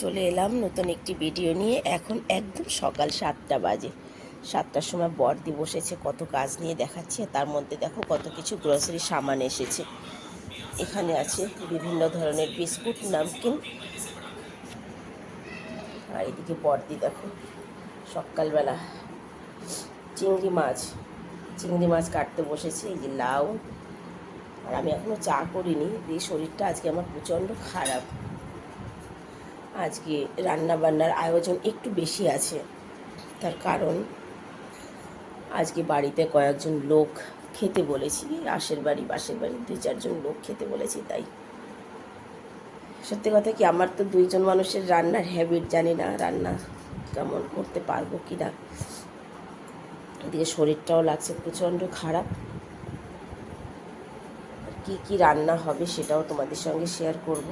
চলে এলাম নতুন একটি ভিডিও নিয়ে। এখন একদম সকাল সাতটা বাজে। সাতটার সময় বর্দি বসেছে, কত কাজ নিয়ে দেখাচ্ছে। তার মধ্যে দেখো কত কিছু গ্রসারি সামান এসেছে। এখানে আছে বিভিন্ন ধরনের বিস্কুট, নামকিন। আর এদিকে বর্দি দেখো, সকালবেলা চিংড়ি মাছ। চিংড়ি মাছ কাটতে বসেছে, এই যে লাউ। আর আমি এখনও চা করিনি এই শরীরটা আজকে আমার প্রচণ্ড খারাপ। আজকে রান্না বান্নার আয়োজন একটু বেশি আছে। তার কারণ, আজকে বাড়িতে কয়েকজন লোক খেতে বলেছি, আশের বাড়ি বাসের বাড়ি, দুই, চারজন লোক খেতে বলেছি তাই। সত্যি কথা কি, আমার তো দুইজন মানুষের রান্নার হ্যাবিট জানি না, রান্না কেমন করতে পারব কি না। এদিকে শরীরটাও লাগছে প্রচণ্ড খারাপ। কি কি রান্না হবে সেটাও তোমাদের সঙ্গে শেয়ার করব।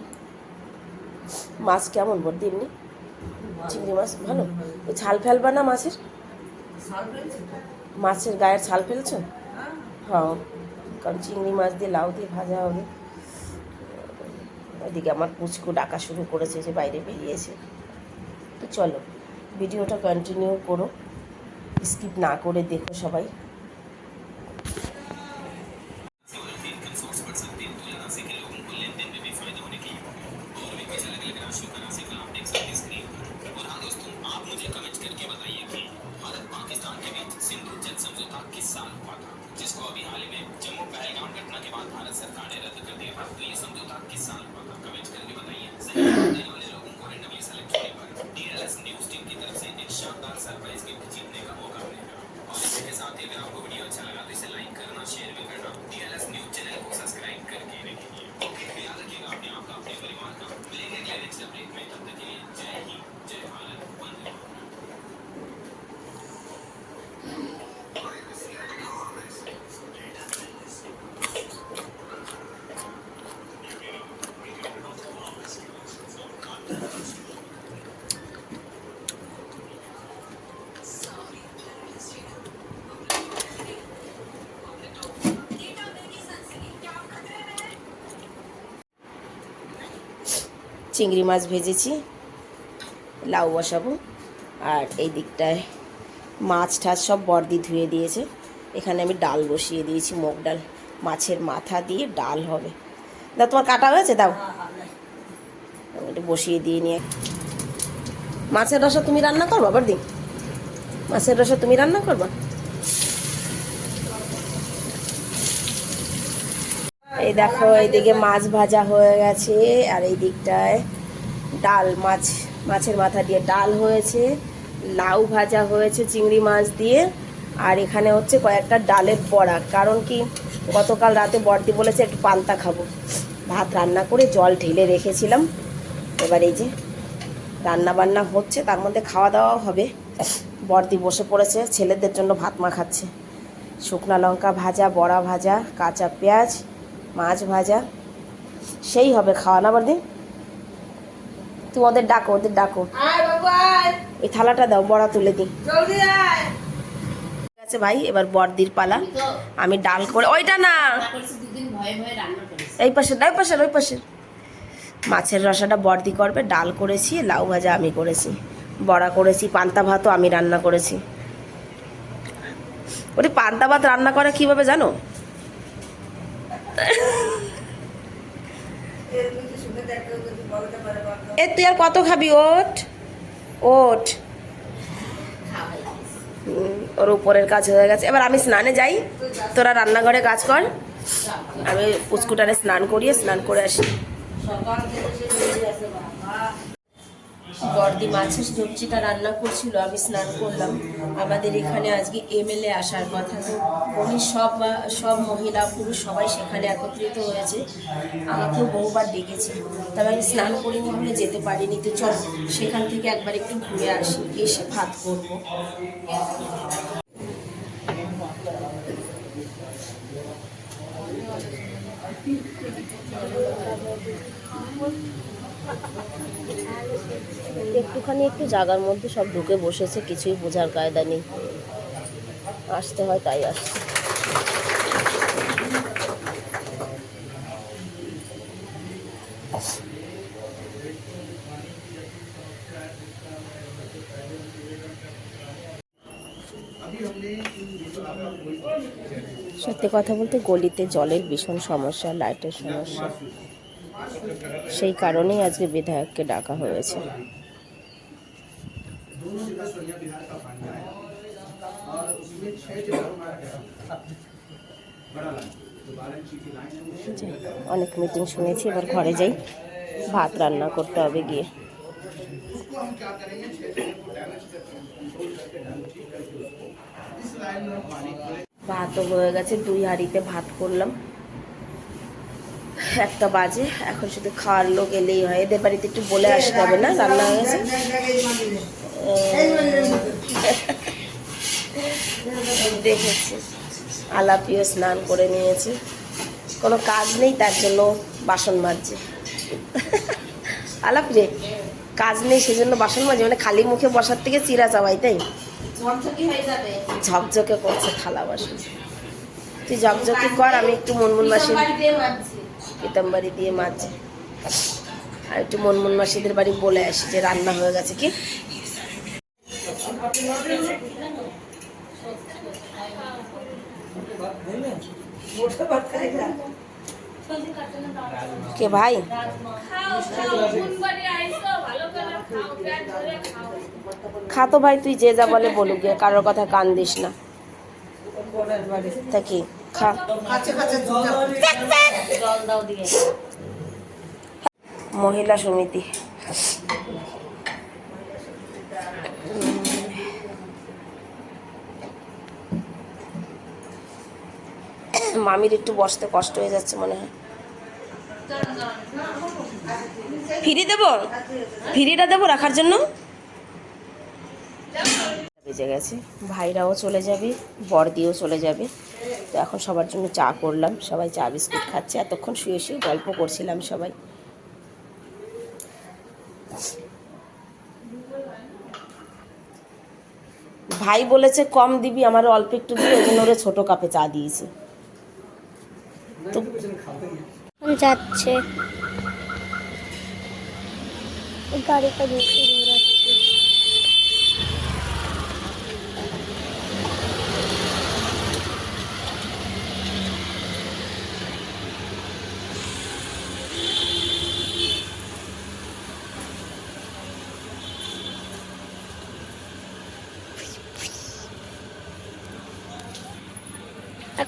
মাছ কেমন বলতে এমনি চিংড়ি মাছ, ভালো? ছাল ফেলবা না মাছের? মাছের গায়ের ছাল ফেলছো? হ্যাঁ কারণ চিংড়ি মাছ দিয়ে লাউ দিয়ে ভাজা হবে। ওইদিকে আমার পুচকু ডাকা শুরু করেছে যে বাইরে বেরিয়েছে। তো চলো, ভিডিওটা কন্টিনিউ করো। স্কিপ না করে দেখো সবাই। চিংড়ি মাছ ভেজেছি, লাউ বসাবো। আর এই দিকটায় মাছ টাছ সব বর্দি ধুয়ে দিয়েছে। এখানে আমি ডাল বসিয়ে দিয়েছি, মুগ ডাল। মাছের মাথা দিয়ে ডাল হবে। দা, তোমার কাটা হয়েছে? দাও। এটা বসিয়ে দিয়ে নিয়ে। মাছের রসা তুমি রান্না করবা? দিন মাছের রসা তুমি রান্না করবা? এই দেখো, এইদিকে মাছ ভাজা হয়ে গেছে, আর এই দিকটায় ডাল মাছ, মাছের মাথা দিয়ে ডাল হয়েছে, লাউ ভাজা হয়েছে চিংড়ি মাছ দিয়ে, আর এখানে হচ্ছে কয়েকটা ডালের বড়া। কারণ কি, গতকাল রাতে বর্দি বলেছে একটু পান্তা খাব। ভাত রান্না করে জল ঢেলে রেখেছিলাম। এবার এই যে রান্না বান্না হচ্ছে, তার মধ্যে খাওয়া দাওয়াও হবে। বর্দি বসে পড়েছে, ছেলেদের জন্য ভাত মাখাচ্ছে শুকনা লঙ্কা ভাজা, বড়া ভাজা, কাঁচা পেঁয়াজ মাছ ভাজা সেই হবে খাওয়া না বর্দি তুমি ওদের ডাকো। ওদের ডাকো এই থালাটা দাও বড়া তুলে দিই। ঠিক আছে ভাই এবার বর্দির পালা। আমি ডাল করে ওইটা না। এই পাশে ওই পাশের ওই পাশের। মাছের রসাটা বর্দি করবে ডাল করেছি লাউ ভাজা আমি করেছি। বড়া করেছি পান্তা ভাতও আমি রান্না করেছি। ওটি পান্তা ভাত রান্না করে কীভাবে জানো? এ তুই আর কত খাবি? ওঠ ওঠ ওর উপরের কাজ হয়ে গেছে। এবার আমি স্নানে যাই। তোরা রান্নাঘরে কাজ কর। আমি পুচকুটারে স্নান করিয়ে স্নান করে আসি। বর্দি মাছের সবজিটা রান্না করছিল, আমি স্নান করলাম। আমাদের এখানে আজকে এমএলএ আসার কথা। তো উনি সব সব মহিলা, পুরুষ সবাই সেখানে একত্রিত হয়েছে। আমাকেও বহুবার ডেকেছে। তবে আমি স্নান করিনি বলে যেতে পারিনি। তো চল, সেখান থেকে একবার একটু ঘুরে আসি, এসে ভাত করব। একটুখানি একটু জাগার মধ্যে সব ঢুকে বসেছে, কিছুই বোঝার কায়দা নেই। আসতে হয় তাই আসছে। সত্যি কথা বলতে গলিতে জলের ভীষণ সমস্যা, লাইটের সমস্যা। সেই কারণেই আজকে বিধায়ককে ডাকা হয়েছে। অনেক মিটিং শুনেছি, এবার ঘরে যাই। ভাত রান্না করতে হবে গিয়ে। ভাতও হয়ে গেছে, দুই হাঁড়িতে ভাত করলাম। একটা বাজে। এখন শুধু খাওয়ার লোক এলেই হয়। এদের বাড়িতে একটু বলে আসতে হবে না রান্না হয়ে গেছে। দেখেছি। আলাপিও স্নান করে নিয়েছে। কোনো কাজ নেই তার জন্য বাসন মাজছে। আলাপ রে কাজ নেই সেজন্য বাসন মাজে মানে খালি মুখে বসার থেকে চিরা চাবাই তাই? ঝকঝকি করছে থালা বাসন। তুই ঝকঝকে কর আমি একটু মনমুন মাসি বাড়ি দিয়ে মাঝে আর একটু মনমুন মাসিদের বাড়ি বলে আসি যে রান্না হয়ে গেছে কি? কে ভাই? খা তো ভাই, তুই যে যা বলে বলুক, কারোর কথা কান দিস না। তা কি? খা। মহিলা সমিতি। মামির একটু বসতে কষ্ট হয়ে যাচ্ছে মনে হয়। ফিরি দেব? ফিরিটা দেবো রাখার জন্য? বেজে গেছে। ভাইরাও চলে যাবে বর্দিও চলে যাবে। তো এখন সবার জন্য চা করলাম, সবাই চা বিস্কুট খাচ্ছে। এতক্ষণ শুয়ে শুয়ে গল্প করছিলাম সবাই। ভাই বলেছে, কম দিবি আমার অল্প একটু দিবি। ওই ওরে ছোটো কাপে চা দিয়েছি। তো যাচ্ছে। গাড়িটা বেশি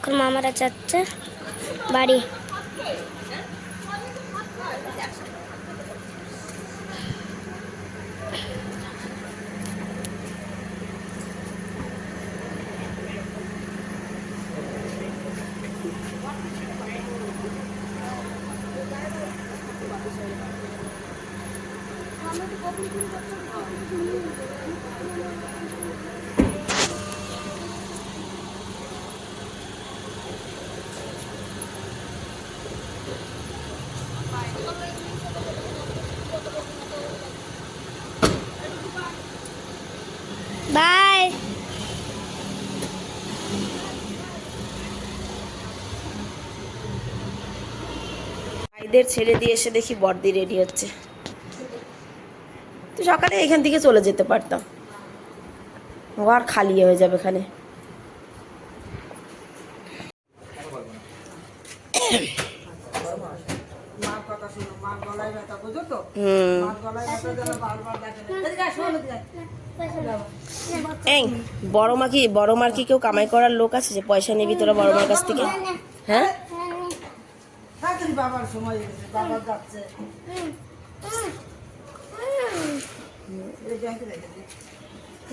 এখন মামারা যাচ্ছে। বাড়ি। বাই ভাইদের ছেড়ে দিয়ে এসে দেখি বর্দি রেডি হচ্ছে। তো সকালে এখান থেকে চলে যেতে পারতাম। ঘর খালি হয়ে যাবে এখানে। এই, বড় মা কি বড় মার কি কেউ কামাই করার লোক আছে যে পয়সা নিবি তোরা বড় মার কাছ থেকে? হ্যাঁ? বাবার সময় এসেছে বাবা যাচ্ছে। ব্যাংকে রেখে দে।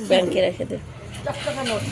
ব্যাংকে রেখে দে। টাকা নোট।